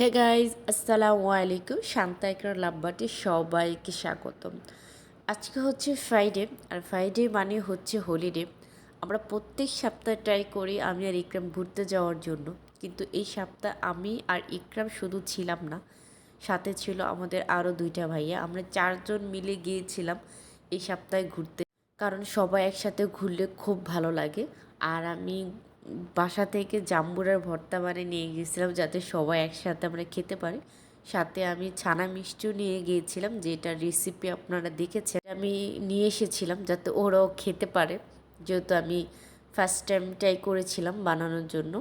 Hey guys আসসালামু আলাইকুম Shanta acre লাভবাটি সবাইকে স্বাগতম। আজকে হচ্ছে ফ্রাইডে আর ফ্রাইডে মানে হচ্ছে হলিডে আমরা প্রত্যেক সপ্তাহে ট্রাই করি আমি আর ইকরাম ঘুরতে যাওয়ার জন্য। কিন্তু এই সপ্তাহ আমি আর ইকরাম শুধু ছিলাম না। সাথে ছিল আমাদের আরও দুইটা ভাইয়া। আমরা চারজন মিলে গিয়েছিলাম এই সপ্তাহে ঘুরতে। কারণ সবাই একসাথে ঘুরলে খুব ভালো লাগে। আর আমি বাসা থেকে জাম্বুরার ভর্তা বানিয়ে নিয়ে গিয়েছিলাম যাতে সবাই একসাথে আমরা খেতে পারি। সাথে আমি ছানা মিষ্টিও নিয়ে গিয়েছিলাম, যেটার রেসিপি আপনারা দেখেছেন। আমি নিয়ে এসেছিলাম যাতে ওরাও খেতে পারে, যেহেতু আমি ফার্স্ট টাইম ট্রাই করেছিলাম বানানোর জন্য।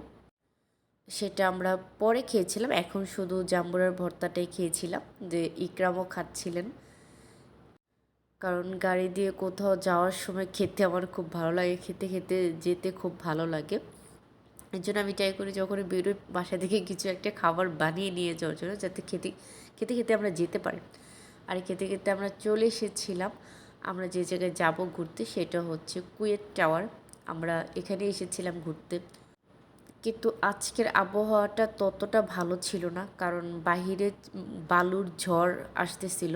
সেটা আমরা পরে খেয়েছিলাম, এখন শুধু জাম্বুরার ভর্তাটাই খেয়েছিলাম, যে ইকরামও খাচ্ছিলেন। কারণ গাড়ি দিয়ে কোথাও যাওয়ার সময় খেতে আমার খুব ভালো লাগে। খেতে খেতে যেতে খুব ভালো লাগে। এর জন্য আমি ট্রাই করি যখন বেরোই বাসা থেকে কিছু একটা খাবার বানিয়ে নিয়ে যাওয়ার জন্য যাতে খেতে খেতে খেতে আমরা যেতে পারি। আর খেতে খেতে আমরা চলে এসেছিলাম। আমরা যে জায়গায় যাব ঘুরতে সেটা হচ্ছে কুয়েত টাওয়ার। আমরা এখানে এসেছিলাম ঘুরতে। কিন্তু আজকের আবহাওয়াটা ততটা ভালো ছিল না। কারণ বাহিরে বালুর ঝড় আসতেছিল।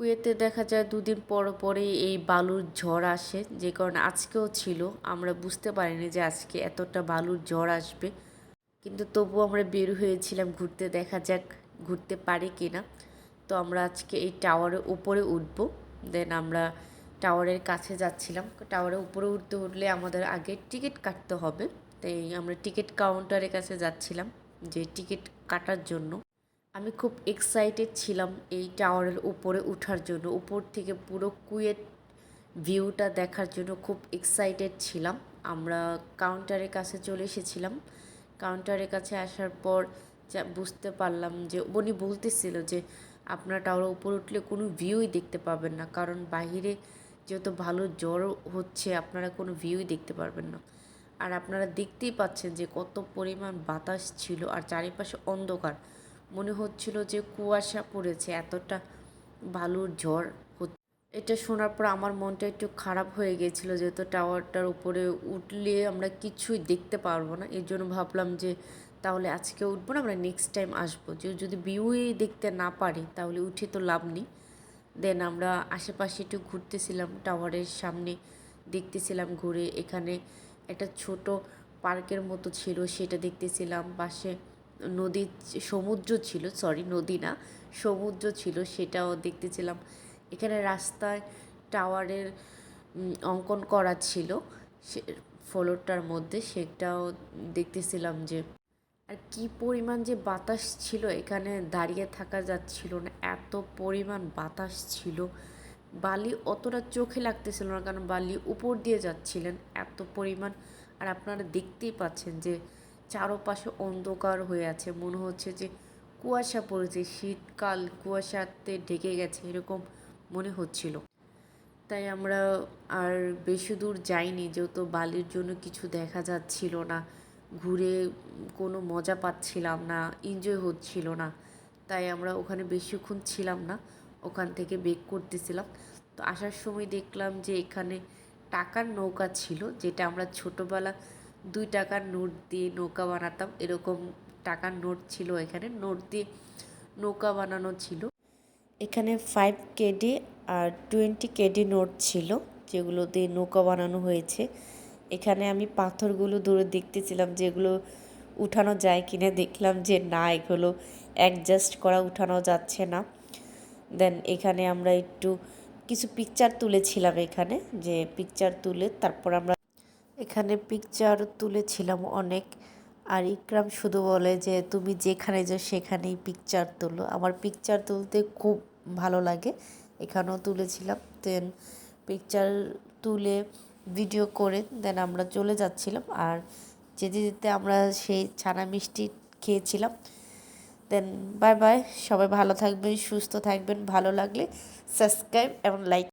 কুয়েতে দেখা যায় দুদিন পর পরেই এই বালুর ঝড় আসে, যে কারণে আজকেও ছিল। আমরা বুঝতে পারিনি যে আজকে এতটা বালুর ঝড় আসবে। কিন্তু তবু আমরা বের হয়েছিলাম ঘুরতে, দেখা যাক ঘুরতে পারি কি না তো আমরা আজকে এই টাওয়ারের উপরে উঠব। দেন আমরা টাওয়ারের কাছে যাচ্ছিলাম। টাওয়ারের উপরে উঠতে উঠলে আমাদের আগে টিকিট কাটতে হবে। তাই আমরা টিকিট কাউন্টারের কাছে যাচ্ছিলাম যে টিকিট কাটার জন্য। আমি খুব এক্সাইটেড ছিলাম এই টাওয়ারের উপরে ওঠার জন্য। উপর থেকে পুরো কুয়েট ভিউটা দেখার জন্য খুব এক্সাইটেড ছিলাম। আমরা কাউন্টারের কাছে চলে এসেছিলাম। কাউন্টারের কাছে আসার পর যা বুঝতে পারলাম যে উনি বলতেছিল যে, আপনার টাওয়ারের উপর উঠলে কোনো ভিউই দেখতে পাবেন না। কারণ বাহিরে যেহেতু ভালো জ্বর হচ্ছে, আপনারা কোনো ভিউই দেখতে পারবেন না। আর আপনারা দেখতেই পাচ্ছেন যে, কত পরিমাণ বাতাস ছিল। আর চারিপাশে অন্ধকার। মনে হচ্ছিল যে কুয়াশা পড়েছে, এতটা বালুর ঝড় এটা শোনার পর আমার মনটা একটু খারাপ হয়ে গেছিল যেহেতু টাওয়ারটার উপরে উঠলে আমরা কিছুই দেখতে পারব না। এর জন্য ভাবলাম যে তাহলে আজকে উঠবো না, আমরা নেক্সট টাইম আসব। যে যদি ভিউই দেখতে না পারি, তাহলে উঠে তো লাভ নেই। দেন আমরা আশেপাশে একটু ঘুরতেছিলাম, টাওয়ারের সামনে দেখতেছিলাম ঘুরে। এখানে একটা ছোট পার্কের মতো ছিল, সেটা দেখতেছিলাম। পাশে নদী সমুদ্র ছিল সরি নদী না, সমুদ্র ছিল, সেটাও দেখতেছিলাম। এখানে রাস্তায় টাওয়ারের অঙ্কন করা ছিল, সে, ফ্লোরটার মধ্যে, সেটাও দেখতেছিলাম যে, আর কি পরিমাণ যে বাতাস ছিল, এখানে দাঁড়িয়ে থাকা যাচ্ছিল না, এত পরিমাণ বাতাস ছিল। বালি অতটা চোখে লাগতেছিল না, কারণ বালি উপর দিয়ে যাচ্ছিলেন, এত পরিমাণ। আর আপনারা দেখতেই পাচ্ছেন যে চারোপাশে অন্ধকার হয়ে আছে। মনে হচ্ছে যে কুয়াশা পড়েছে, শীতকাল কুয়াশাতে ঢেকে গেছে, এরকম মনে হচ্ছিল। তাই আমরা আর বেশি দূর যাইনি, যেহেতু বালির জন্য কিছু দেখা যাচ্ছিল না, ঘুরে কোনো মজা পাচ্ছিলাম না এনজয় হচ্ছিল না। তাই আমরা ওখানে বেশিক্ষণ ছিলাম না, ওখান থেকে বেক করতেছিলাম। তো আসার সময় দেখলাম যে এখানে টাকার নৌকা ছিল, যেটা আমরা ছোটোবেলা দুই টাকার নোট দিয়ে নৌকা বানাতাম, এরকম টাকার নোট ছিল এখানে, নোট দিয়ে নৌকা বানানো ছিল। এখানে ফাইভ কেডি আর টোয়েন্টি কেডি নোট ছিল, যেগুলো দিয়ে নৌকা বানানো হয়েছে। এখানে আমি পাথরগুলো দূরে দেখতেছিলাম, যেগুলো উঠানো যায় কিনা, দেখলাম যে না, এগুলো অ্যাডজাস্ট করা, উঠানো যাচ্ছে না। দেন এখানে আমরা একটু কিছু পিকচার তুলেছিলাম এখানে, যে পিকচার তুলে তারপর আমরা এখানে পিকচার তুলেছিলাম অনেক। আর ইকরাম শুধু বলে যে, তুমি যেখানে যাও সেখানেই পিকচার তোলো। আমার পিকচার তুলতে খুব ভালো লাগে, এখানেও তুলেছিলাম। দেন পিকচার তুলে ভিডিও করে দেন আমরা চলে যাচ্ছিলাম। আর যেতে যেতে আমরা সেই ছানা মিষ্টি খেয়েছিলাম। দেন বাই বাই সবাই ভালো থাকবেন, সুস্থ থাকবেন, ভালো লাগলে সাবস্ক্রাইব এবং লাইক